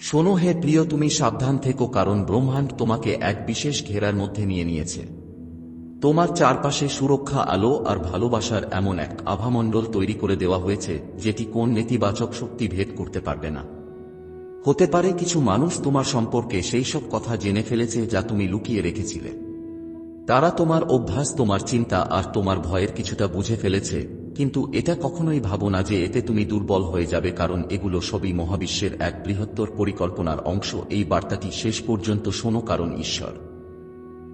শোনো হে প্রিয়, তুমি সাবধান থেকো, কারণ ব্রহ্মাণ্ড তোমাকে এক বিশেষ ঘেরার মধ্যে নিয়ে নিয়েছে। তোমার চারপাশে সুরক্ষা, আলো আর ভালোবাসার এমন এক আভামণ্ডল তৈরি করে দেওয়া হয়েছে, যেটি কোন নেতিবাচক শক্তি ভেদ করতে পারবে না। হতে পারে কিছু মানুষ তোমার সম্পর্কে সেই সব কথা জেনে ফেলেছে যা তুমি লুকিয়ে রেখেছিলে। তারা তোমার অভ্যাস, তোমার চিন্তা আর তোমার ভয়ের কিছুটা বুঝে ফেলেছে কিন্তু এটা কখনোই ভাবো না যে এতে তুমি দুর্বল হয়ে যাবে, কারণ এগুলো সবই মহাবিশ্বের এক বৃহত্তর পরিকল্পনার অংশ। এই বার্তাটি শেষ পর্যন্ত শোনো, কারণ ঈশ্বর।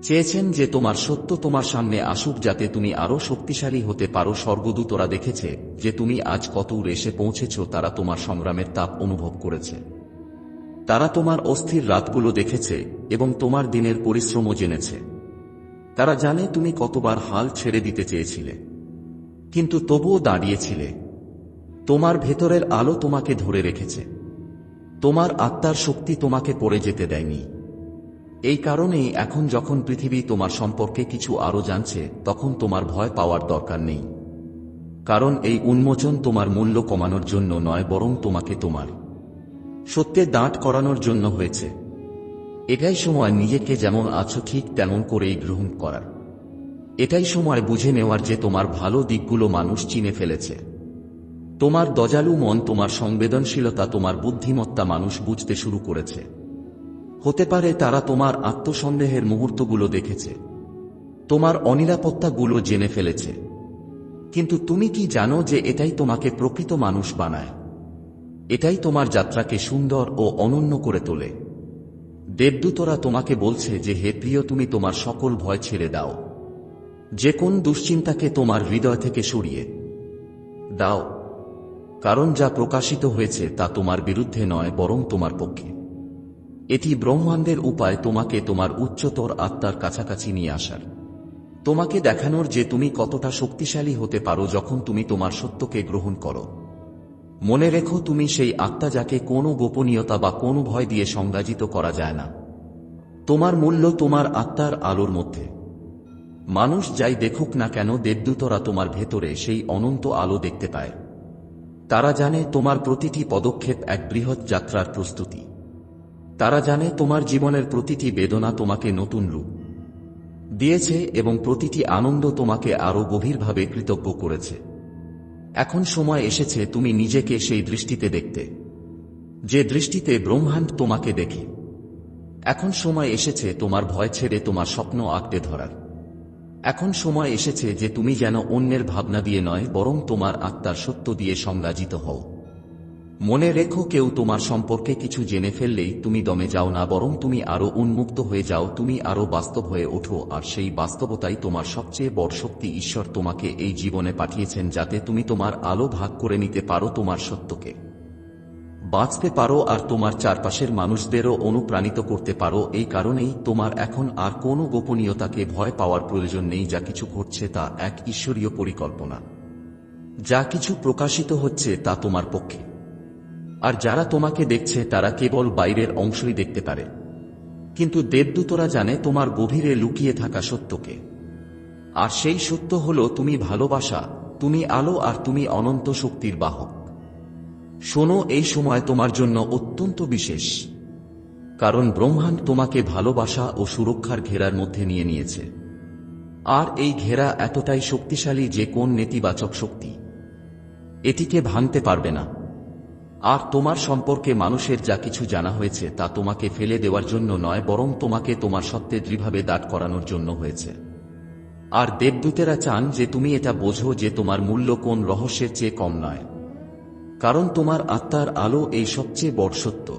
চেয়েছেন যে তোমার সত্য তোমার সামনে আসুক, যাতে তুমি আরও শক্তিশালী হতে পারো। স্বর্গদূতরা দেখেছে যে তুমি আজ কত এসে পৌঁছেছ, তারা তোমার সংগ্রামের তাপ অনুভব করেছে। তারা তোমার অস্থির রাতগুলো দেখেছে এবং তোমার দিনের পরিশ্রমও জেনেছে। তারা জানে তুমি কতবার হাল ছেড়ে দিতে চেয়েছিলে। কিন্তু তবুও দাঁড়িয়েছিলে। তোমার ভেতরের আলো তোমাকে ধরে রেখেছে। তোমার আত্মার শক্তি তোমাকে পড়ে যেতে দেয়নি। এই কারণেই এখন যখন পৃথিবী তোমার সম্পর্কে কিছু আরও জানছে, তখন তোমার ভয় পাওয়ার দরকার নেই। কারণ এই উন্মোচন তোমার মূল্য কমানোর জন্য নয়, বরং তোমাকে তোমার সত্যে দাঁট করানোর জন্য হয়েছে। এটাই সময় নিজেকে যেমন আছো, ঠিক তেমন করেই গ্রহণ করার। এটাই সময় বুঝে নেওয়ার যে তোমার ভালো দিকগুলো মানুষ চিনে ফেলেছে। তোমার দজালু মন, তোমার সংবেদনশীলতা, তোমার বুদ্ধিমত্তা মানুষ বুঝতে শুরু করেছে। হতে পারে তারা তোমার আত্মসন্দেহের মুহূর্তগুলো দেখেছে। তোমার অনিরাপত্তাগুলো জেনে ফেলেছে। কিন্তু তুমি কি জানো যে এটাই তোমাকে প্রকৃত মানুষ বানায়? এটাই তোমার যাত্রাকে সুন্দর ও অনন্য করে তোলে। দেবদূতরা তোমাকে বলছে যে, হে প্রিয়, তুমি তোমার সকল ভয় ছেড়ে দাও। যে কোন দুশ্চিন্তাকে তোমার হৃদয় থেকে সরিয়ে দাও, কারণ যা প্রকাশিত হয়েছে তা তোমার বিরুদ্ধে নয়, বরং তোমার পক্ষে। এটি ব্রহ্মাণ্ডের উপায় তোমাকে তোমার উচ্চতর আত্মার কাছাকাছি নিয়ে আসার। তোমাকে দেখানোর যে তুমি কতটা শক্তিশালী হতে পারো যখন তুমি তোমার সত্যকে গ্রহণ করো। মনে রেখো তুমি সেই আত্মা যাকে কোনো গোপনীয়তা বা কোনো ভয় দিয়ে সংজ্ঞাজিত করা যায় না। তোমার মূল্য তোমার আত্মার আলোর মধ্যে। মানুষ যাই দেখুক না কেন দেবদূতরা তোমার ভেতরে সেই অনন্ত আলো দেখতে পায়। তারা জানে তোমার প্রতিটি পদক্ষেপ এক বৃহৎ যাত্রার প্রস্তুতি। তারা জানে তোমার জীবনের প্রতিটি বেদনা তোমাকে নতুন রূপ দিয়েছে এবং প্রতিটি আনন্দ তোমাকে আরও গভীরভাবে কৃতজ্ঞ করেছে। এখন সময় এসেছে তুমি নিজেকে সেই দৃষ্টিতে দেখতে। যে দৃষ্টিতে ব্রহ্মাণ্ড তোমাকে দেখে। এখন সময় এসেছে তোমার ভয় ছেড়ে তোমার স্বপ্ন আঁকড়ে ধরার। এখন সময় এসেছে যে তুমি যেন অন্যের ভাবনা দিয়ে নয়, বরং তোমার আত্মার সত্য দিয়ে সংজ্ঞাজিত হও। মনে রেখো কেউ তোমার সম্পর্কে কিছু জেনে ফেললেই তুমি দমে যাও না, বরং তুমি আরও উন্মুক্ত হয়ে যাও, তুমি আরও বাস্তব হয়ে ওঠো, আর সেই বাস্তবতাই তোমার সবচেয়ে বড় শক্তি ঈশ্বর তোমাকে এই জীবনে পাঠিয়েছেন যাতে তুমি তোমার আলো ভাগ করে নিতে পারো তোমার সত্যকে। বাঁচতে পারো আর তোমার চারপাশের মানুষদেরও অনুপ্রাণিত করতে পারো, এই কারণেই তোমার এখন আর কোনো গোপনীয়তাকে ভয় পাওয়ার প্রয়োজন নেই, যা কিছু ঘটছে তা এক ঈশ্বরীয় পরিকল্পনা। যা কিছু প্রকাশিত হচ্ছে তা তোমার পক্ষে। আর যারা তোমাকে দেখছে, তারা কেবল বাইরের অংশই দেখতে পারে। কিন্তু দেবদূতরা জানে তোমার গভীরে লুকিয়ে থাকা সত্যকে। আর সেই সত্য হল, তুমি ভালোবাসা, তুমি আলো আর তুমি অনন্ত শক্তির বাহক। শোনো, এই সময় তোমার জন্য অত্যন্ত বিশেষ, কারণ ব্রহ্মাণ্ড তোমাকে ভালোবাসা ও সুরক্ষার ঘেরার মধ্যে নিয়ে নিয়েছে। আর এই ঘেরা এতটাই শক্তিশালী যে কোন নেতিবাচক শক্তি। এটিকে ভাঙতে পারবে না। আর তোমার সম্পর্কে মানুষের যা কিছু জানা হয়েছে তা তোমাকে ফেলে দেওয়ার জন্য নয়, বরং তোমাকে তোমার সত্যে দৃঢ়ভাবে দাঁড় করানোর জন্য হয়েছে। আর দেবদূতেরা চান যে তুমি এটা বোঝো যে তোমার মূল্য কোন রহস্যের চেয়ে কম নয়। কারণ তোমার আত্মার আলো এই সবচেয়ে বড় সত্য।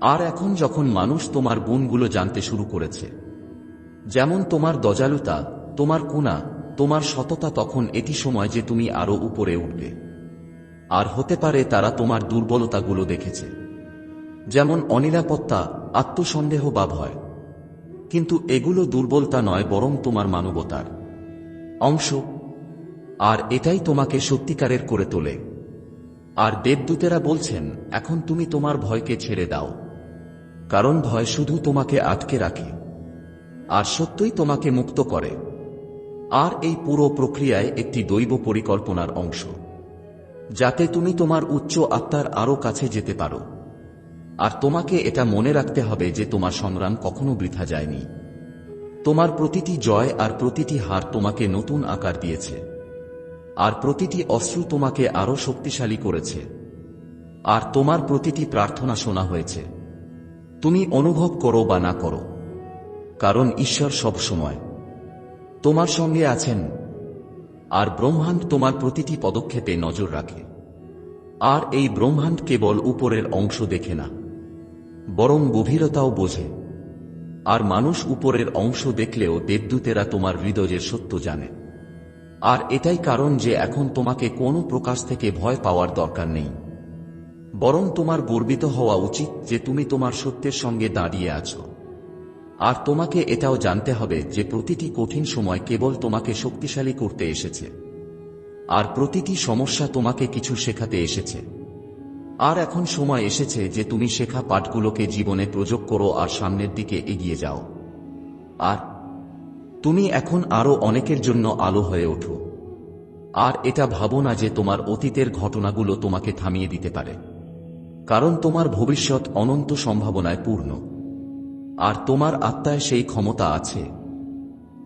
আর এখন যখন মানুষ তোমার গুণগুলো জানতে শুরু করেছে, যেমন তোমার দজালুতা তোমার কুনা তোমার সততা তখন এটি সময় যে তুমি আরও উপরে উঠবে। আর হতে পারে তারা তোমার দুর্বলতাগুলো দেখেছে। যেমন অনিরাপত্তা, আত্মসন্দেহ বা ভয়। কিন্তু এগুলো দুর্বলতা নয় বরং তোমার মানবতার অংশ। আর এটাই তোমাকে সত্যিকারের করে তোলে। আর দেবদূতেরা বলছেন, এখন তুমি তোমার ভয়কে ছেড়ে দাও। কারণ ভয় শুধু তোমাকে আটকে রাখে, আর সত্যই তোমাকে মুক্ত করে। আর এই পুরো প্রক্রিয়ায় একটি দৈব পরিকল্পনার অংশ, যাতে তুমি তোমার উচ্চ আত্মার আরও কাছে যেতে পারো। আর তোমাকে এটা মনে রাখতে হবে যে তোমার সংগ্রাম কখনো বৃথা যায়নি। তোমার প্রতিটি জয় আর প্রতিটি হার তোমাকে নতুন আকার দিয়েছে। আর প্রতিটি অশ্রু তোমাকে আরও শক্তিশালী করেছে। আর তোমার প্রতিটি প্রার্থনা শোনা হয়েছে। তুমি অনুভব করো বা না করো। কারণ ঈশ্বর সব সময় তোমার সঙ্গে আছেন। আর ব্রহ্মাণ্ড তোমার প্রতিটি পদক্ষেপে নজর রাখে। আর এই ব্রহ্মাণ্ড কেবল উপরের অংশ দেখে না, বরং গভীরতাও বোঝে। আর মানুষ উপরের অংশ দেখলেও দেবদূতেরা তোমার হৃদয়ের সত্য জানে। আর এটাই কারণ যে এখন তোমাকে কোনো প্রকাশ থেকে ভয় পাওয়ার দরকার নেই। বরং তোমার গর্বিত হওয়া উচিত যে তুমি তোমার সত্যের সঙ্গে দাঁড়িয়ে আছো। আর তোমাকে এটাও জানতে হবে যে প্রতিটি কঠিন সময় কেবল তোমাকে শক্তিশালী করতে এসেছে। আর প্রতিটি সমস্যা তোমাকে কিছু শেখাতে এসেছে। আর এখন সময় এসেছে যে তুমি শেখা পাঠগুলোকে জীবনে প্রযোগ করো আর সামনের দিকে এগিয়ে যাও। আর তুমি এখন আরও অনেকের জন্য আলো হয়ে ওঠো। আর এটা ভাবো না যে তোমার অতীতের ঘটনাগুলো তোমাকে থামিয়ে দিতে পারে। কারণ তোমার ভবিষ্যৎ অনন্ত সম্ভাবনায় পূর্ণ। আর তোমার আত্মায় সেই ক্ষমতা আছে,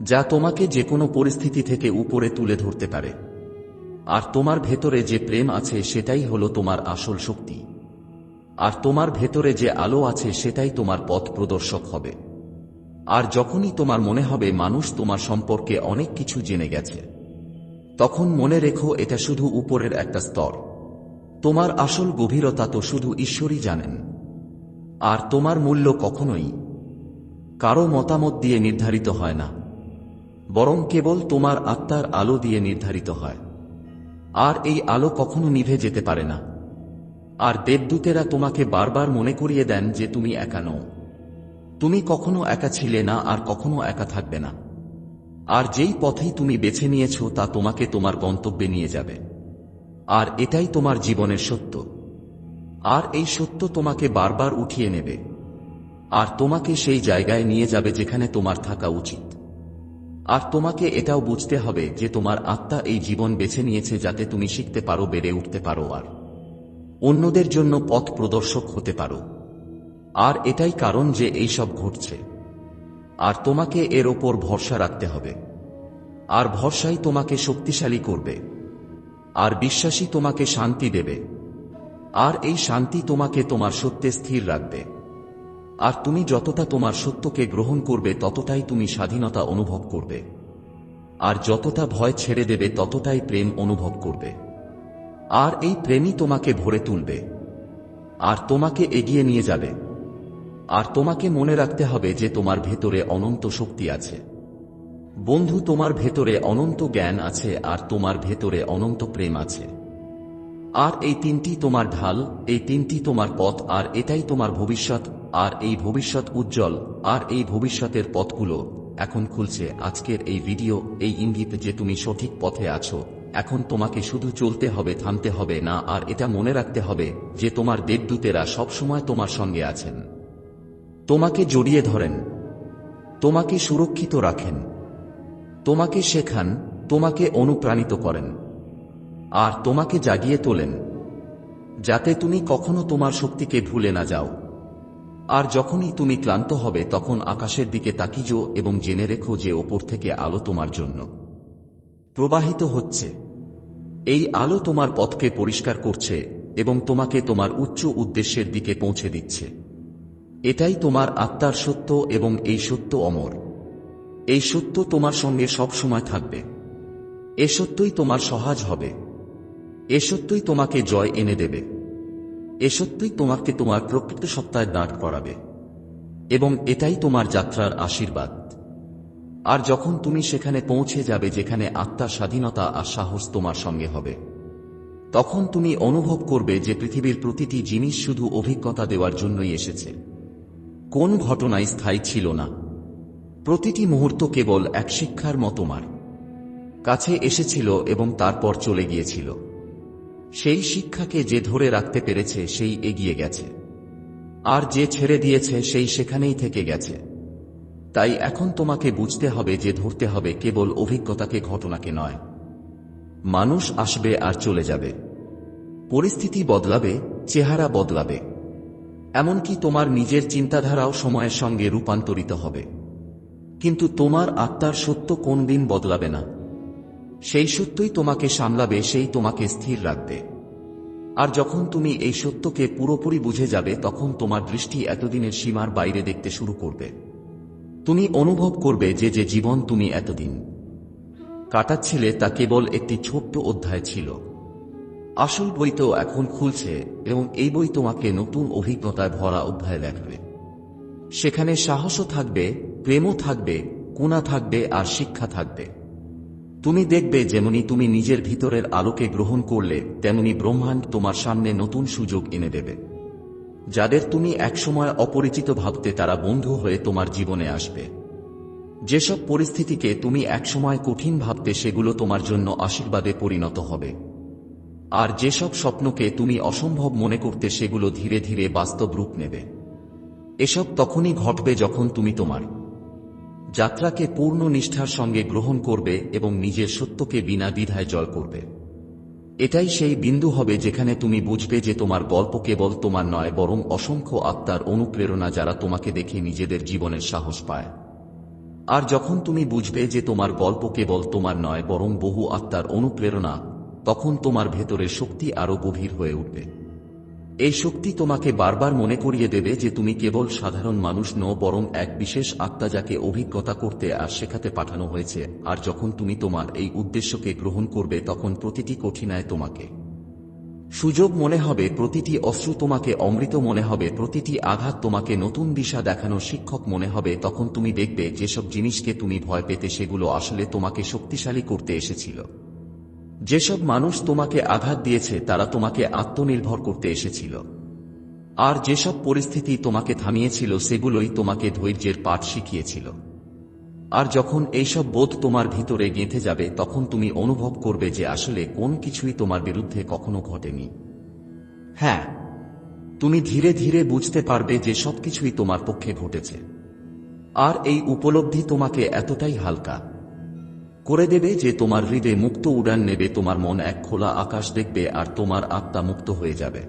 যা তোমাকে যে কোনো পরিস্থিতি থেকে উপরে তুলে ধরতে পারে। আর তোমার ভেতরে যে প্রেম আছে সেটাই হলো তোমার আসল শক্তি। আর তোমার ভেতরে যে আলো আছে সেটাই তোমার পথ প্রদর্শক হবে। আর যখনই তোমার মনে হবে মানুষ তোমার সম্পর্কে অনেক কিছু জেনে গেছে, তখন মনে রেখো এটা শুধু উপরের একটা স্তর। তোমার আসল গভীরতা তো শুধু ঈশ্বরই জানেন। আর তোমার মূল্য কখনোই কারও মতামত দিয়ে নির্ধারিত হয় না, বরং কেবল তোমার আত্মার আলো দিয়ে নির্ধারিত হয়। আর এই আলো কখনো নিভে যেতে পারে না। আর দেবদূতেরা তোমাকে বারবার মনে করিয়ে দেন যে তুমি একা নও। তুমি কখনো একা ছিলে না আর কখনো একা থাকবে না। আর যেই পথেই তুমি বেছে নিয়েছ তা তোমাকে তোমার গন্তব্যে নিয়ে যাবে। আর এটাই তোমার জীবনের সত্য। আর এই সত্য তোমাকে বারবার উঠিয়ে নেবে। আর তোমাকে সেই জায়গায় নিয়ে যাবে যেখানে তোমার থাকা উচিত। আর তোমাকে এটাও বুঝতে হবে যে তোমার আত্মা এই জীবন বেছে নিয়েছে যাতে তুমি শিখতে পারো, বেড়ে উঠতে পারো আর অন্যদের জন্য পথ প্রদর্শক হতে পারো। আর এটাই কারণ যে এই সব ঘটছে। আর তোমাকে এর ওপর ভরসা রাখতে হবে। আর ভরসাই তোমাকে শক্তিশালী করবে। আর বিশ্বাসী তোমাকে শান্তি দেবে। আর এই শান্তি তোমাকে তোমার সত্যে স্থির রাখবে। আর তুমি যতটা তোমার সত্যকে গ্রহণ করবে, ততটাই তুমি স্বাধীনতা অনুভব করবে। আর যতটা ভয় ছেড়ে দেবে, ততটাই প্রেম অনুভব করবে। আর এই প্রেমই তোমাকে ভরে তুলবে। আর তোমাকে এগিয়ে নিয়ে যাবে। আর তোমাকে মনে রাখতে হবে যে তোমার ভেতরে অনন্ত শক্তি আছে। বন্ধু, তোমার ভেতরে অনন্ত জ্ঞান আছে আর তোমার ভেতরে অনন্ত প্রেম আছে। আর এই তিনটি তোমার ঢাল, এই তিনটি তোমার পথ, আর এটাই তোমার ভবিষ্যৎ, আর এই ভবিষ্যৎ উজ্জ্বল, আর এই ভবিষ্যতের পথগুলো এখন খুলছে। আজকের এই ভিডিও, এই ইঙ্গিত যে তুমি সঠিক পথে আছো, এখন তোমাকে শুধু চলতে হবে, থামতে হবে না, আর এটা মনে রাখতে হবে যে তোমার দেবদূতেরা সবসময় তোমার সঙ্গে আছেন। তোমাকে জড়িয়ে ধরেন, তোমাকে সুরক্ষিত রাখেন, তোমাকে শেখান, তোমাকে অনুপ্রাণিত করেন, আর তোমাকে জাগিয়ে তোলেন, যাতে তুমি কখনো তোমার শক্তিকে ভুলে না যাও। আর যখনই তুমি ক্লান্ত হবে, তখন আকাশের দিকে তাকিজো এবং জেনে রেখো যে ওপর থেকে আলো তোমার জন্য। প্রবাহিত হচ্ছে। এই আলো তোমার পথকে পরিষ্কার করছে এবং তোমাকে তোমার উচ্চ উদ্দেশ্যের দিকে পৌঁছে দিচ্ছে। এটাই তোমার আত্মার সত্য এবং এই সত্য অমর। এই সত্য তোমার সঙ্গে সব সময় থাকবে। এ সত্যই তোমার সহজ হবে। এ সত্যই তোমাকে জয় এনে দেবে। এ সত্যই তোমাকে তোমার প্রকৃত সত্তায় দাঁড় করাবে। এবং এটাই তোমার যাত্রার আশীর্বাদ। আর যখন তুমি সেখানে পৌঁছে যাবে যেখানে আত্মার স্বাধীনতা আর সাহস তোমার সঙ্গে হবে, তখন তুমি অনুভব করবে যে পৃথিবীর প্রতিটি জিনিস শুধু অভিজ্ঞতা দেওয়ার জন্যই এসেছে। কোন ঘটনাই স্থায়ী ছিল না। প্রতিটি মুহূর্ত কেবল এক শিক্ষার মতোমার কাছে এসেছিল এবং তারপর চলে গিয়েছিল। সেই শিক্ষাকে যে ধরে রাখতে পেরেছে, সেই এগিয়ে গেছে। আর যে ছেড়ে দিয়েছে, সেই সেখানেই থেকে গেছে। তাই এখন তোমাকে বুঝতে হবে যে ধরতে হবে কেবল অভিজ্ঞতাকে ঘটনাকে নয়। মানুষ আসবে আর চলে যাবে। পরিস্থিতি বদলাবে, চেহারা বদলাবে। এমনকি তোমার নিজের চিন্তাধারাও সময়ের সঙ্গে রূপান্তরিত হবে। কিন্তু তোমার আত্মার সত্য কোন দিন বদলাবে না। সেই সত্যই তোমাকে সামলাবে, সেই তোমাকে স্থির রাখবে। আর যখন তুমি এই সত্যকে পুরোপুরি বুঝে যাবে, তখন তোমার দৃষ্টি এতদিনের সীমার বাইরে দেখতে শুরু করবে। তুমি অনুভব করবে যে যে জীবন তুমি এতদিন কাটাচ্ছিলে তা কেবল একটি ছোট্ট অধ্যায় ছিল। আসল বই তো এখন খুলছে এবং এই বই তোমাকে নতুন অভিজ্ঞতায় ভরা অধ্যায় দেখাবে সেখানে সাহসও থাকবে, প্রেমও থাকবে কুনা থাকবে আর শিক্ষা থাকবে। তুমি দেখবে যেমনি তুমি নিজের ভিতরের আলোকে গ্রহণ করলে, তেমনি ব্রহ্মাণ্ড তোমার সামনে নতুন সুযোগ এনে দেবে। যাদের তুমি একসময় অপরিচিত ভাবতে তারা বন্ধু হয়ে তোমার জীবনে আসবে। যেসব পরিস্থিতিকে তুমি একসময় কঠিন ভাবতে সেগুলো তোমার জন্য আশীর্বাদে পরিণত হবে। আর যেসব স্বপ্নকে তুমি অসম্ভব মনে করতে সেগুলো ধীরে ধীরে বাস্তব রূপ নেবে। এসব তখনই ঘটবে যখন তুমি তোমার যাত্রাকে পূর্ণ নিষ্ঠার সঙ্গে গ্রহণ করবে এবং নিজের সত্যকে বিনা দ্বিধায় জয় করবে। এটাই সেই বিন্দু হবে যেখানে তুমি বুঝবে যে তোমার গল্প কেবল তোমার নয়, বরং অসংখ্য আত্মার অনুপ্রেরণা যারা তোমাকে দেখে নিজেদের জীবনের সাহস পায়। আর যখন তুমি বুঝবে যে তোমার গল্প কেবল তোমার নয়, বরং বহু আত্মার অনুপ্রেরণা তখন তোমার ভেতরের শক্তি আরও গভীর হয়ে উঠবে। এই শক্তি তোমাকে বারবার মনে করিয়ে দেবে যে তুমি কেবল সাধারণ মানুষ নও, বরং এক বিশেষ আত্মা যাকে অভিজ্ঞতা করতে আর শেখাতে পাঠানো হয়েছে, আর যখন তুমি তোমার এই উদ্দেশ্যকে গ্রহণ করবে তখন প্রতিটি কঠিনায় তোমাকে। সুযোগ মনে হবে, প্রতিটি অশ্রু তোমাকে অমৃত মনে হবে, প্রতিটি আঘাত তোমাকে নতুন দিশা দেখানো শিক্ষক মনে হবে, তখন তুমি দেখবে যেসব জিনিসকে তুমি ভয় পেতে সেগুলো আসলে তোমাকে শক্তিশালী করতে এসেছিল। যেসব মানুষ তোমাকে আঘাত দিয়েছে, তারা তোমাকে আত্মনির্ভর করতে এসেছিল। আর যেসব পরিস্থিতি তোমাকে থামিয়েছিল, সেগুলোই তোমাকে ধৈর্যের পাঠ শিখিয়েছিল। আর যখন এইসব বোধ তোমার ভিতরে গেঁথে যাবে, তখন তুমি অনুভব করবে যে আসলে কোন কিছুই তোমার বিরুদ্ধে কখনো ঘটেনি। হ্যাঁ তুমি ধীরে ধীরে বুঝতে পারবে যে সবকিছুই তোমার পক্ষে ঘটেছে। আর এই উপলব্ধি তোমাকে এতটাই হালকা করে দেবে যে তোমার হৃদয়ে মুক্ত উড়ান নেবে, তোমার মন এক খোলা আকাশ দেখবে আর তোমার আত্মা মুক্ত হয়ে যাবে।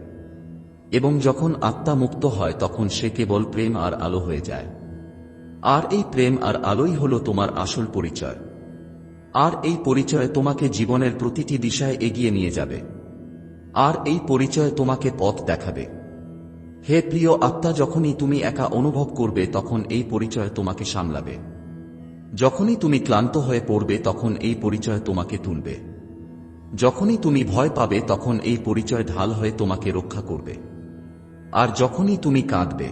এবং যখন আত্মা মুক্ত হয়, তখন সে কেবল প্রেম আর আলো হয়ে যায়। আর এই প্রেম আর আলোই হল তোমার আসল পরিচয়। আর এই পরিচয় তোমাকে জীবনের প্রতিটি দিশায় এগিয়ে নিয়ে যাবে। আর এই পরিচয় তোমাকে পথ দেখাবে। হে প্রিয় আত্মা, যখনই তুমি একা অনুভব করবে, তখন এই পরিচয় তোমাকে সামলাবে। যখনই তুমি ক্লান্ত হয়ে পড়বে, তখন এই পরিচয় তোমাকে তুলবে। যখনই তুমি ভয় পাবে, তখন এই পরিচয় ঢাল হয়ে তোমাকে রক্ষা করবে। আর যখনই তুমি কাঁদবে,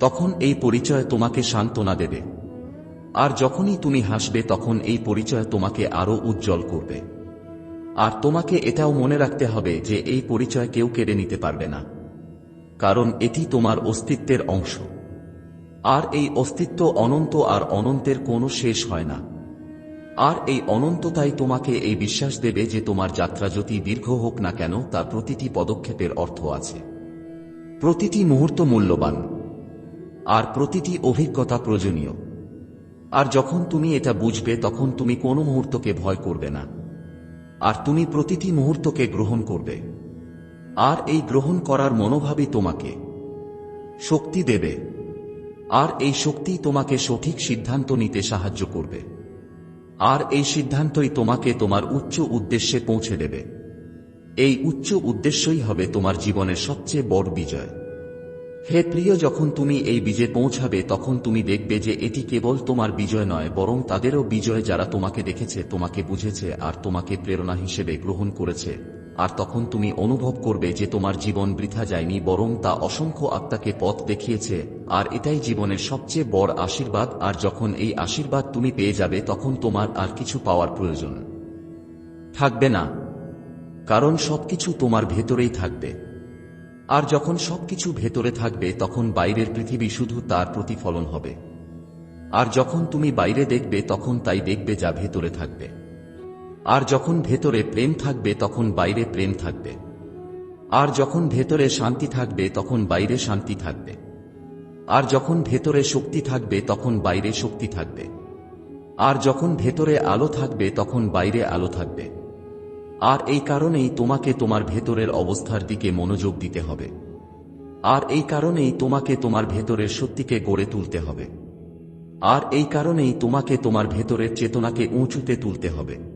তখন এই পরিচয় তোমাকে সান্ত্বনা দেবে। আর যখনই তুমি হাসবে, তখন এই পরিচয় তোমাকে আরও উজ্জ্বল করবে। আর তোমাকে এটাও মনে রাখতে হবে যে, এই পরিচয় কেউ কেড়ে নিতে পারবে না। কারণ এটি তোমার অস্তিত্বের অংশ। আর এই অস্তিত্ব অনন্ত আর অনন্তের কোনো শেষ হয় না। আর এই অনন্ততাই তোমাকে এই বিশ্বাস দেবে যে তোমার যাত্রা যদি দীর্ঘ হোক না কেন, তার প্রতিটি পদক্ষেপের অর্থ আছে। প্রতিটি মুহূর্ত মূল্যবান। আর প্রতিটি অভিজ্ঞতা প্রয়োজনীয়। আর যখন তুমি এটা বুঝবে, তখন তুমি কোনো মুহূর্তকে ভয় করবে না। আর তুমি প্রতিটি মুহূর্তকে গ্রহণ করবে। আর এই গ্রহণ করার মনোভাবই তোমাকে। শক্তি দেবে। আর এই শক্তি তোমাকে সঠিক সিদ্ধান্ত নিতে সাহায্য করবে। আর এই সিদ্ধান্তই তোমাকে তোমার উচ্চ উদ্দেশ্যে পৌঁছে দেবে। এই উচ্চ উদ্দেশ্যই হবে তোমার জীবনের সবচেয়ে বড় বিজয়। হে প্রিয়, যখন তুমি এই বিজয়ে পৌঁছাবে, তখন তুমি দেখবে যে এটি কেবল তোমার বিজয় নয়, বরং তাদেরও বিজয় যারা তোমাকে দেখেছে, তোমাকে বুঝেছে, আর তোমাকে প্রেরণা হিসেবে গ্রহণ করেছে। আর তখন তুমি অনুভব করবে যে তোমার জীবন বৃথা যায়নি, বরং তা অসংখ্য আত্মাকে পথ দেখিয়েছে। আর এটাই জীবনের সবচেয়ে বড় আশীর্বাদ, আর যখন এই আশীর্বাদ তুমি পেয়ে যাবে, তখন তোমার আর কিছু পাওয়ার প্রয়োজন। থাকবে না। কারণ সবকিছু তোমার ভেতরেই থাকবে। আর যখন সবকিছু ভেতরে থাকবে, তখন বাইরের পৃথিবী শুধু তার প্রতিফলন হবে। আর যখন তুমি বাইরে দেখবে, তখন তাই দেখবে যা ভেতরে থাকবে। আর যখন ভেতরে প্রেম থাকবে, তখন বাইরে প্রেম থাকবে। আর যখন ভেতরে শান্তি থাকবে, তখন বাইরে শান্তি থাকবে। আর যখন ভেতরে শক্তি থাকবে, তখন বাইরে শক্তি থাকবে। আর যখন ভেতরে আলো থাকবে, তখন বাইরে আলো থাকবে। আর এই কারণেই তোমাকে তোমার ভেতরের অবস্থার দিকে মনোযোগ দিতে হবে। আর এই কারণেই তোমাকে তোমার ভেতরের সত্যিকে গড়ে তুলতে হবে। আর এই কারণেই তোমাকে তোমার ভেতরের চেতনাকে উঁচুতে তুলতে হবে।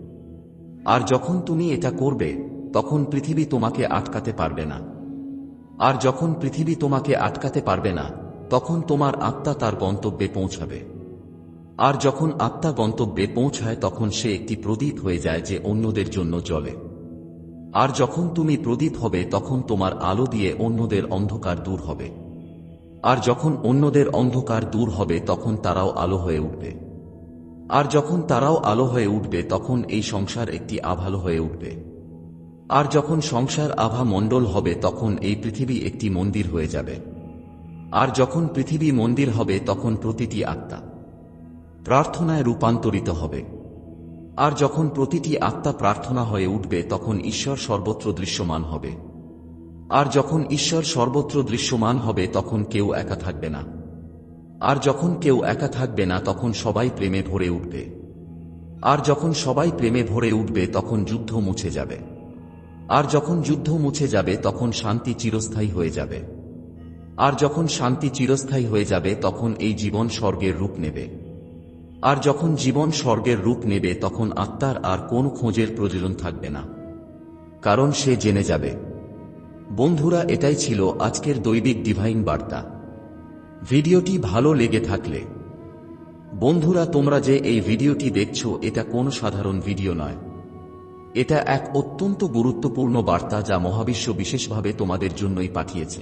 আর যখন তুমি এটা করবে, তখন পৃথিবী তোমাকে আটকাতে পারবে না। আর যখন পৃথিবী তোমাকে আটকাতে পারবে না, তখন তোমার আত্মা তার গন্তব্যে পৌঁছাবে। আর যখন আত্মা গন্তব্যে পৌঁছায়, তখন সে একটি প্রদীপ হয়ে যায় যে অন্যদের জন্য জ্বলে। আর যখন তুমি প্রদীপ হবে, তখন তোমার আলো দিয়ে অন্যদের অন্ধকার দূর হবে। আর যখন অন্যদের অন্ধকার দূর হবে, তখন তারাও আলো হয়ে উঠবে। আর যখন তারাও আলো হয়ে উঠবে, তখন এই সংসার একটি আভালো হয়ে উঠবে। আর যখন সংসার আভা মণ্ডল হবে, তখন এই পৃথিবী একটি মন্দির হয়ে যাবে। আর যখন পৃথিবী মন্দির হবে, তখন প্রতিটি আত্মা প্রার্থনায় রূপান্তরিত হবে। আর যখন প্রতিটি আত্মা প্রার্থনা হয়ে উঠবে, তখন ঈশ্বর সর্বত্র দৃশ্যমান হবে। আর যখন ঈশ্বর সর্বত্র দৃশ্যমান হবে, তখন কেউ একা থাকবে না। আর যখন কেউ একা থাকবে না, তখন সবাই প্রেমে ভরে উঠবে। আর যখন সবাই প্রেমে ভরে উঠবে, তখন যুদ্ধ মুছে যাবে। আর যখন যুদ্ধ মুছে যাবে, তখন শান্তি চিরস্থায়ী হয়ে যাবে। আর যখন শান্তি চিরস্থায়ী হয়ে যাবে, তখন এই জীবন স্বর্গের রূপ নেবে। আর যখন জীবন স্বর্গের রূপ নেবে, তখন আত্মার আর কোন খোঁজের প্রয়োজন থাকবে না। কারণ সে জেনে যাবে। বন্ধুরা, এটাই ছিল আজকের দৈবিক ডিভাইন বার্তা। ভিডিওটি ভালো লেগে থাকলে। বন্ধুরা, তোমরা যে এই ভিডিওটি দেখছ, এটা কোনো সাধারণ ভিডিও নয়। এটা এক অত্যন্ত গুরুত্বপূর্ণ বার্তা যা মহাবিশ্ব বিশেষভাবে তোমাদের জন্যই পাঠিয়েছে।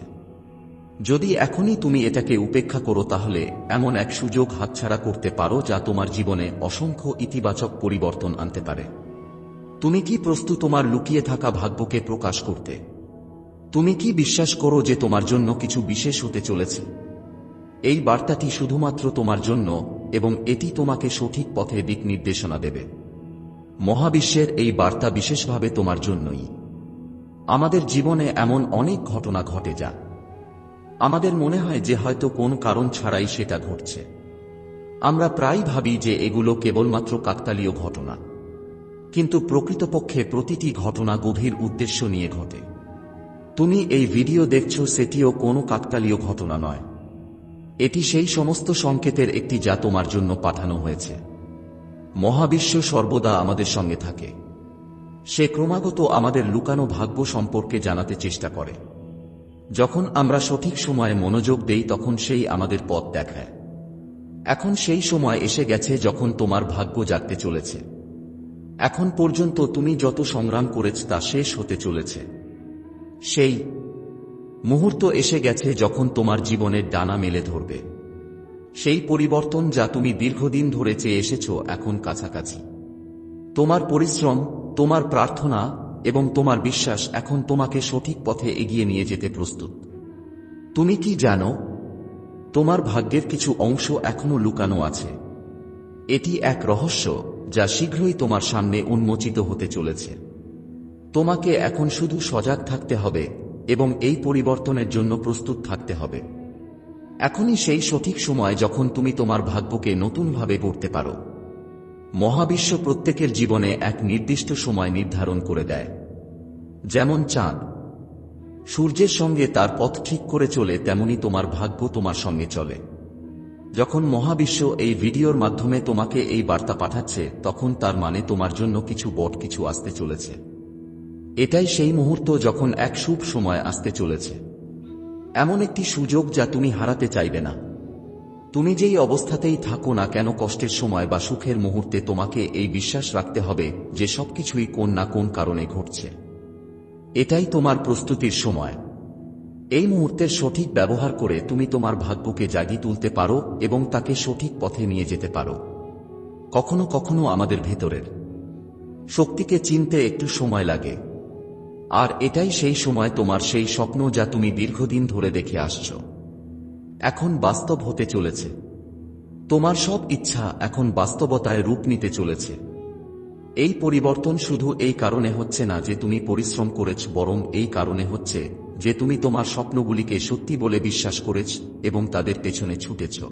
যদি এখনই তুমি এটাকে উপেক্ষা করো, তাহলে এমন এক সুযোগ হাতছাড়া করতে পারো যা তোমার জীবনে অসংখ্য ইতিবাচক পরিবর্তন আনতে পারে। তুমি কি প্রস্তুত তোমার লুকিয়ে থাকা ভাগ্যকে প্রকাশ করতে? তুমি কি বিশ্বাস করো যে তোমার জন্য কিছু বিশেষ হতে চলেছে? এই বার্তাটি শুধুমাত্র তোমার জন্য এবং এটি তোমাকে সঠিক পথে দিক নির্দেশনা দেবে। মহাবিশ্বের এই বার্তা বিশেষভাবে তোমার জন্যই। আমাদের জীবনে এমন অনেক ঘটনা ঘটে যা। আমাদের মনে হয় যে হয়তো কোন কারণ ছাড়াই সেটা ঘটছে। আমরা প্রায় ভাবি যে এগুলো কেবলমাত্র কাকতালীয় ঘটনা। কিন্তু প্রকৃতপক্ষে প্রতিটি ঘটনা গভীর উদ্দেশ্য নিয়ে ঘটে। তুমি এই ভিডিও দেখছ সেটিও কোনো কাকতালীয় ঘটনা নয়। এটি সেই সমস্ত সংকেতের একটি যা তোমার জন্য পাঠানো হয়েছে। মহাবিশ্ব সর্বদা আমাদের সঙ্গে থাকে। সে ক্রমাগত আমাদের লুকানো ভাগ্য সম্পর্কে জানাতে চেষ্টা করে। যখন আমরা সঠিক সময়ে মনোযোগ দেই, তখন সেই আমাদের পথ দেখায়। এখন সেই সময় এসে গেছে যখন তোমার ভাগ্য জাগতে চলেছে। এখন পর্যন্ত তুমি যত সংগ্রাম করেছ, তা শেষ হতে চলেছে। সেই মুহূর্ত এসে গেছে যখন তোমার জীবনের ডানা মেলে ধরবে। সেই পরিবর্তন যা তুমি দীর্ঘদিন ধরে চেয়ে এসেছ এখন কাছাকাছি। তোমার পরিশ্রম, তোমার প্রার্থনা এবং তোমার বিশ্বাস এখন তোমাকে সঠিক পথে এগিয়ে নিয়ে যেতে প্রস্তুত। তুমি কি জানো, তোমার ভাগ্যের কিছু অংশ এখনও লুকানো আছে। এটি এক রহস্য যা শীঘ্রই তোমার সামনে উন্মোচিত হতে চলেছে। তোমাকে এখন শুধু সজাগ থাকতে হবে এবং এই পরিবর্তনের জন্য প্রস্তুত থাকতে হবে। এখনই সেই সঠিক সময় যখন তুমি তোমার ভাগ্যকে নতুনভাবে গড়তে পারো। মহাবিশ্ব প্রত্যেকের জীবনে এক নির্দিষ্ট সময় নির্ধারণ করে দেয়। যেমন চাঁদ। সূর্যের সঙ্গে তার পথ ঠিক করে চলে তেমনি তোমার ভাগ্য তোমার সঙ্গে চলে। যখন মহাবিশ্ব এই ভিডিওর মাধ্যমে তোমাকে এই বার্তা পাঠাচ্ছে, তখন তার মানে তোমার জন্য কিছু বট কিছু আসতে চলেছে। এটাই সেই মুহূর্ত যখন এক শুভ সময় আসতে চলেছে। এমন একটি সুযোগ যা তুমি হারাতে চাইবে না। তুমি যেই অবস্থাতেই থাকো না কেন কষ্টের সময় বা সুখের মুহূর্তে তোমাকে এই বিশ্বাস রাখতে হবে যে সবকিছুই কোন না কোন কারণে ঘটছে। এটাই তোমার প্রস্তুতির সময়। এই মুহূর্তের সঠিক ব্যবহার করে তুমি তোমার ভাগ্যকে জাগিয়ে তুলতে পারো এবং তাকে সঠিক পথে নিয়ে যেতে পারো। কখনো কখনো আমাদের ভেতরের শক্তিকে চিনতে একটু সময় লাগে। আর এটাই সেই সময় তোমার সেই স্বপ্ন যা তুমি দীর্ঘদিন ধরে দেখে আসছ। এখন বাস্তব হতে চলেছে। তোমার সব ইচ্ছা এখন বাস্তবতায় রূপ নিতে চলেছে। এই পরিবর্তন শুধু এই কারণে হচ্ছে না যে তুমি পরিশ্রম করেছ, বরং এই কারণে হচ্ছে যে তুমি তোমার স্বপ্নগুলিকে সত্যি বলে বিশ্বাস করেছ এবং তাদের পেছনে ছুটেছ।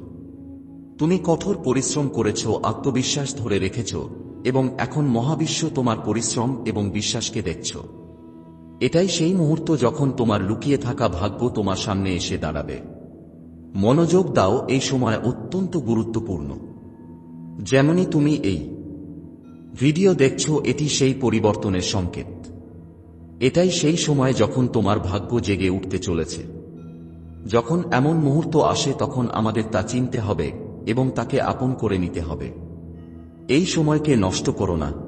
তুমি কঠোর পরিশ্রম করেছ, আত্মবিশ্বাস ধরে রেখেছ এবং এখন মহাবিশ্ব তোমার পরিশ্রম এবং বিশ্বাসকে দেখছ। এটাই সেই মুহূর্ত যখন তোমার লুকিয়ে থাকা ভাগ্য তোমার সামনে এসে দাঁড়াবে। মনোযোগ দাও, এই সময় অত্যন্ত গুরুত্বপূর্ণ। যেমনই তুমি এই ভিডিও দেখছ, এটি সেই পরিবর্তনের সংকেত। এটাই সেই সময় যখন তোমার ভাগ্য জেগে উঠতে চলেছে। যখন এমন মুহূর্ত আসে, তখন আমাদের তা চিনতে হবে এবং তাকে আপন করে নিতে হবে। এই সময়কে নষ্ট করো না।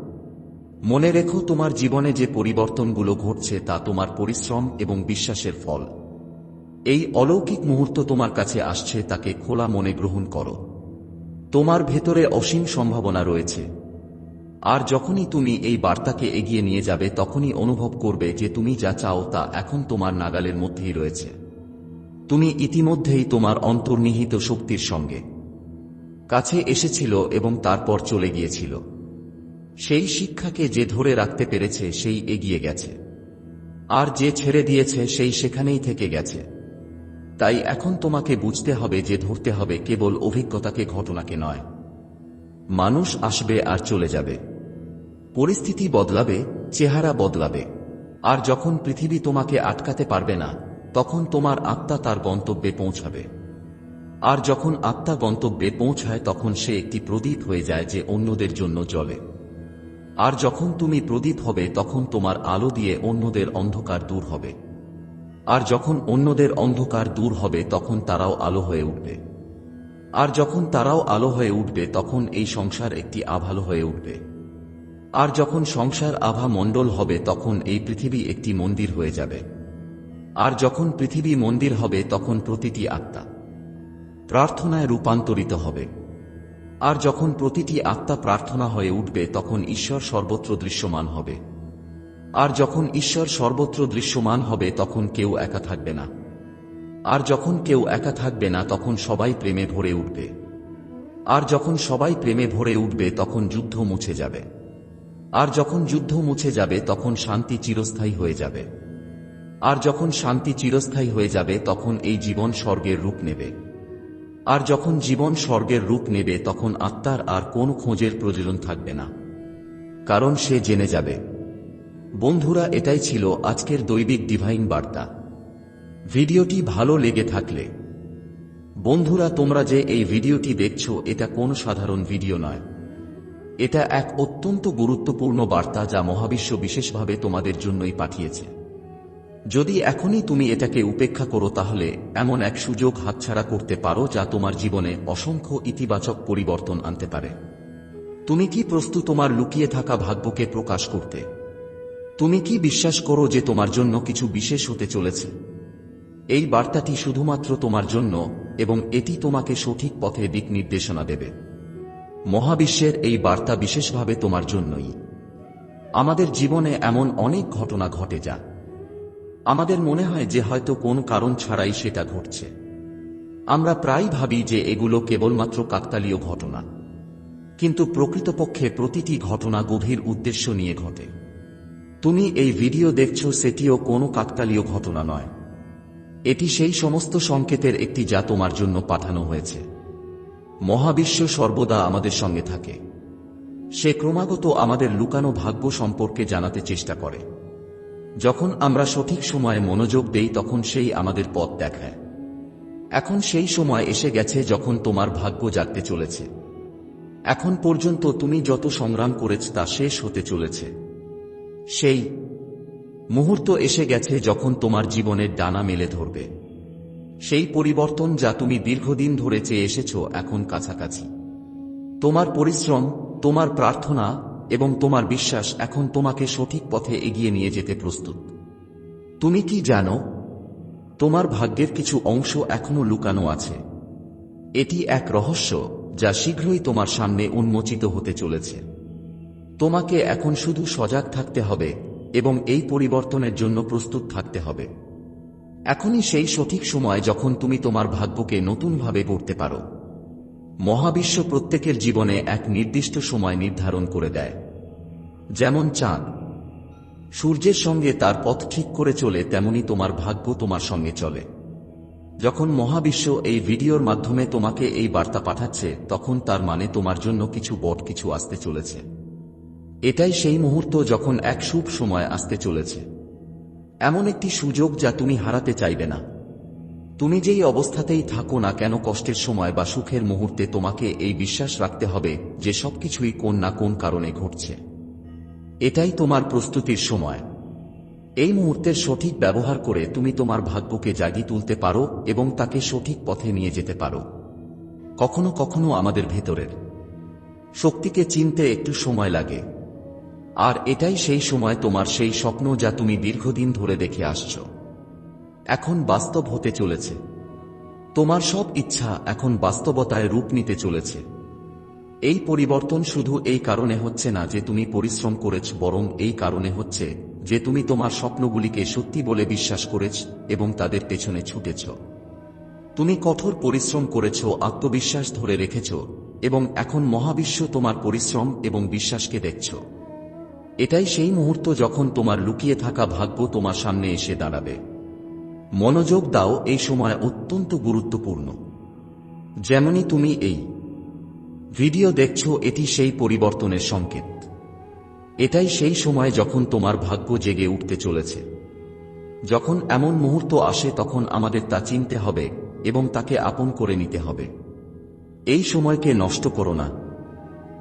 মনে রেখো তোমার জীবনে যে পরিবর্তনগুলো ঘটছে তা তোমার পরিশ্রম এবং বিশ্বাসের ফল। এই অলৌকিক মুহূর্ত তোমার কাছে আসছে, তাকে খোলা মনে গ্রহণ করো। তোমার ভেতরে অসীম সম্ভাবনা রয়েছে। আর যখনই তুমি এই বার্তাকে এগিয়ে নিয়ে যাবে, তখনই অনুভব করবে যে তুমি যা চাও তা এখন তোমার নাগালের মধ্যেই রয়েছে। তুমি ইতিমধ্যেই তোমার অন্তর্নিহিত শক্তির সঙ্গে। কাছে এসেছিল এবং তারপর চলে গিয়েছিল। সেই শিক্ষাকে যে ধরে রাখতে পেরেছে, সেই এগিয়ে গেছে। আর যে ছেড়ে দিয়েছে, সেই সেখানেই থেকে গেছে। তাই এখন তোমাকে বুঝতে হবে, যে ধরতে হবে, কেবল অভিজ্ঞতাকে ঘটনাকে নয়। মানুষ আসবে আর চলে যাবে। পরিস্থিতি বদলাবে, চেহারা বদলাবে। আর যখন পৃথিবী তোমাকে আটকাতে পারবে না, তখন তোমার আত্মা তার গন্তব্যে পৌঁছাবে। আর যখন আত্মা গন্তব্যে পৌঁছায়, তখন সে একটি প্রদীপ হয়ে যায়, যে অন্যদের জন্য জ্বলে। আর যখন তুমি প্রদীপ হবে, তখন তোমার আলো দিয়ে অন্যদের অন্ধকার দূর হবে। আর যখন অন্যদের অন্ধকার দূর হবে, তখন তারাও আলো হয়ে উঠবে। আর যখন তারাও আলো হয়ে উঠবে, তখন এই সংসার একটি আভালো হয়ে উঠবে। আর যখন সংসার আভা মণ্ডল হবে, তখন এই পৃথিবী একটি মন্দির হয়ে যাবে। আর যখন পৃথিবী মন্দির হবে, তখন প্রতিটি আত্মা প্রার্থনায় রূপান্তরিত হবে। আর যখন প্রতিটি আত্মা প্রার্থনা হয়ে উঠবে, তখন ঈশ্বর সর্বত্র দৃশ্যমান হবে। আর যখন ঈশ্বর সর্বত্র দৃশ্যমান হবে, তখন কেউ একা থাকবে না। আর যখন কেউ একা থাকবে না, তখন সবাই প্রেমে ভরে উঠবে। আর যখন সবাই প্রেমে ভরে উঠবে, তখন যুদ্ধ মুছে যাবে। আর যখন যুদ্ধ মুছে যাবে, তখন শান্তি চিরস্থায়ী হয়ে যাবে। আর যখন শান্তি চিরস্থায়ী হয়ে যাবে, তখন এই জীবন স্বর্গের রূপ নেবে। আর যখন জীবন স্বর্গের রূপ নেবে, তখন আত্মার আর কোন খোঁজের প্রয়োজন থাকবে না। কারণ সে জেনে যাবে। বন্ধুরা, এটাই ছিল আজকের দৈবিক ডিভাইন বার্তা। ভিডিওটি ভালো লেগে থাকলে, বন্ধুরা, তোমরা যে এই ভিডিওটি দেখছ, এটা কোন সাধারণ ভিডিও নয়। এটা এক অত্যন্ত গুরুত্বপূর্ণ বার্তা যা মহাবিশ্ব বিশেষভাবে তোমাদের জন্যই পাঠিয়েছে। যদি এখনই তুমি এটাকে উপেক্ষা করো তাহলে এমন এক সুযোগ হাতছাড়া করতে পারো যা তোমার জীবনে অসংখ্য ইতিবাচক পরিবর্তন আনতে পারে। তুমি কি প্রস্তুত তোমার লুকিয়ে থাকা ভাগ্যকে প্রকাশ করতে? তুমি কি বিশ্বাস করো যে তোমার জন্য কিছু বিশেষ হতে চলেছে? এই বার্তাটি শুধুমাত্র তোমার জন্য এবং এটি তোমাকে সঠিক পথে দিক নির্দেশনা দেবে। মহাবিশ্বের এই বার্তা বিশেষভাবে তোমার জন্যই। আমাদের জীবনে এমন অনেক ঘটনা ঘটে যা আমাদের মনে হয় যে হয়তো কোন কারণ ছাড়াই সেটা ঘটছে। আমরা প্রায় ভাবি যে এগুলো কেবলমাত্র কাকতালীয় ঘটনা। কিন্তু প্রকৃতপক্ষে প্রতিটি ঘটনা গভীর উদ্দেশ্য নিয়ে ঘটে। তুমি এই ভিডিও দেখছ সেটিও কোনো কাকতালীয় ঘটনা নয়। এটি সেই সমস্ত সংকেতের একটি যা তোমার জন্য পাঠানো হয়েছে। মহাবিশ্ব সর্বদা আমাদের সঙ্গে থাকে। সে ক্রমাগত আমাদের লুকানো ভাগ্য সম্পর্কে জানাতে চেষ্টা করে। যখন আমরা সঠিক সময়ে মনোযোগ দেই তখন সেই আমাদের পথ দেখায়। এখন সেই সময় এসে গেছে যখন তোমার ভাগ্য জাগতে চলেছে। এখন পর্যন্ত তুমি যত সংগ্রাম করেছ তা শেষ হতে চলেছে। সেই মুহূর্ত এসে গেছে যখন তোমার জীবনের ডানা মেলে ধরবে। সেই পরিবর্তন যা তুমি দীর্ঘদিন ধরে চেয়ে এসেছ এখন কাছাকাছি। তোমার পরিশ্রম, তোমার প্রার্থনা এবং তোমার বিশ্বাস এখন তোমাকে সঠিক পথে এগিয়ে নিয়ে যেতে প্রস্তুত। তুমি কি জানো, তোমার ভাগ্যের কিছু অংশ এখনও লুকানো আছে। এটি এক রহস্য যা শীঘ্রই তোমার সামনে উন্মোচিত হতে চলেছে। তোমাকে এখন শুধু সজাগ থাকতে হবে এবং এই পরিবর্তনের জন্য প্রস্তুত থাকতে হবে। এখনই সেই সঠিক সময় যখন তুমি তোমার ভাগ্যকে নতুনভাবে গড়তে পারো। মহাবিশ্ব প্রত্যেকের জীবনে এক নির্দিষ্ট সময় নির্ধারণ করে দেয়। যেমন চাঁদ। সূর্যের সঙ্গে তার পথ ঠিক করে চলে তেমনি তোমার ভাগ্য তোমার সঙ্গে চলে। যখন মহাবিশ্ব এই ভিডিওর মাধ্যমে তোমাকে এই বার্তা পাঠাচ্ছে, তখন তার মানে তোমার জন্য কিছু বট কিছু আসতে চলেছে। এটাই সেই মুহূর্ত যখন এক শুভ সময় আসতে চলেছে। এমন একটি সুযোগ যা তুমি হারাতে চাইবে না। তুমি যেই অবস্থাতেই থাকো না কেন কষ্টের সময় বা সুখের মুহূর্তে তোমাকে এই বিশ্বাস রাখতে হবে যে সবকিছুই কোন না কোন কারণে ঘটছে। এটাই তোমার প্রস্তুতির সময়। এই মুহূর্তের সঠিক ব্যবহার করে তুমি তোমার ভাগ্যকে জাগিয়ে তুলতে পারো এবং তাকে সঠিক পথে নিয়ে যেতে পারো। কখনো কখনো আমাদের ভেতরের শক্তিকে চিনতে একটু সময় লাগে। আর এটাই সেই সময় তোমার সেই স্বপ্ন যা তুমি দীর্ঘদিন ধরে দেখে আসছো। এখন বাস্তব হতে চলেছে। তোমার সব ইচ্ছা এখন বাস্তবতায় রূপ নিতে চলেছে। এই পরিবর্তন শুধু এই কারণে হচ্ছে না যে তুমি পরিশ্রম করেছ, বরং এই কারণে হচ্ছে যে তুমি তোমার স্বপ্নগুলিকে সত্যি বলে বিশ্বাস করেছ এবং তাদের পেছনে ছুটেছ। তুমি কঠোর পরিশ্রম করেছ, আত্মবিশ্বাস ধরে রেখেছ এবং এখন মহাবিশ্ব তোমার পরিশ্রম এবং বিশ্বাসকে দেখছ। এটাই সেই মুহূর্ত যখন তোমার লুকিয়ে থাকা ভাগ্য তোমার সামনে এসে দাঁড়াবে। মনোযোগ দাও এই সময় অত্যন্ত গুরুত্বপূর্ণ। যেমনই তুমি এই ভিডিও দেখছ, এটি সেই পরিবর্তনের সংকেত। এটাই সেই সময় যখন তোমার ভাগ্য জেগে উঠতে চলেছে। যখন এমন মুহূর্ত আসে, তখন আমাদের তা চিনতে হবে এবং তাকে আপন করে নিতে হবে। এই সময়কে নষ্ট করো না।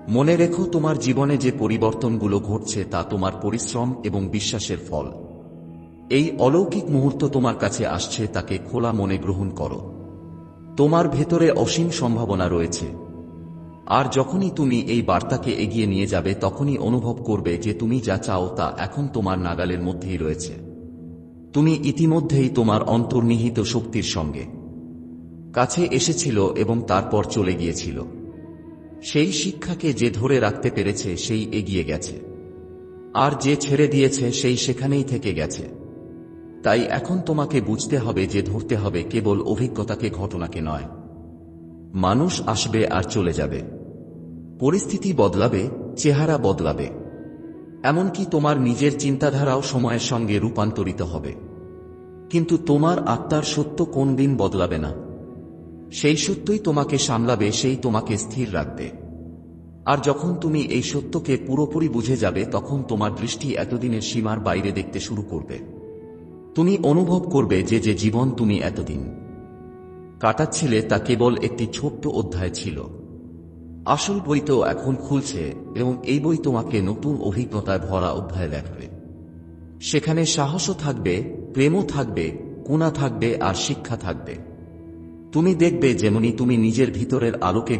মনে রেখো, তোমার জীবনে যে পরিবর্তনগুলো ঘটছে, তা তোমার পরিশ্রম এবং বিশ্বাসের ফল। এই অলৌকিক মুহূর্ত তোমার কাছে আসছে, তাকে খোলা মনে গ্রহণ করো। তোমার ভেতরে অসীম সম্ভাবনা রয়েছে। আর যখনই তুমি এই বার্তাকে এগিয়ে নিয়ে যাবে, তখনই অনুভব করবে যে তুমি যা চাও তা এখন তোমার নাগালের মধ্যেই রয়েছে। তুমি ইতিমধ্যেই তোমার অন্তর্নিহিত শক্তির সঙ্গে। কাছে এসেছিল এবং তারপর চলে গিয়েছিল। সেই শিক্ষাকে যে ধরে রাখতে পেরেছে, সেই এগিয়ে গেছে। আর যে ছেড়ে দিয়েছে, সেই সেখানেই থেকে গেছে। তাই এখন তোমাকে বুঝতে হবে যে ধরতে হবে কেবল অভিজ্ঞতাকে ঘটনাকে নয়। মানুষ আসবে আর চলে যাবে। পরিস্থিতি বদলাবে, চেহারা বদলাবে। এমনকি তোমার নিজের চিন্তাধারাও সময়ের সঙ্গে রূপান্তরিত হবে। কিন্তু তোমার আত্মার সত্য কোন দিন বদলাবে না। সেই সত্যই তোমাকে সামলাবে, সেই তোমাকে স্থির রাখবে। আর যখন তুমি এই সত্যকে পুরোপুরি বুঝে যাবে, তখন তোমার দৃষ্টি এতদিনের সীমার বাইরে দেখতে শুরু করবে। তুমি অনুভব করবে যে যে জীবন তুমি এতদিন। কাটাচ্ছিলে তা কেবল একটি ছোট্ট অধ্যায় ছিল। আসল বই তো এখন খুলছে এবং এই বই তোমাকে নতুন অভিজ্ঞতায় ভরা অধ্যায় দেখাবে সেখানে সাহসও থাকবে, প্রেমও থাকবে, কুণা থাকবে আর শিক্ষা থাকবে। তুমি দেখবে যেমনি তুমি নিজের ভিতরের আলোকে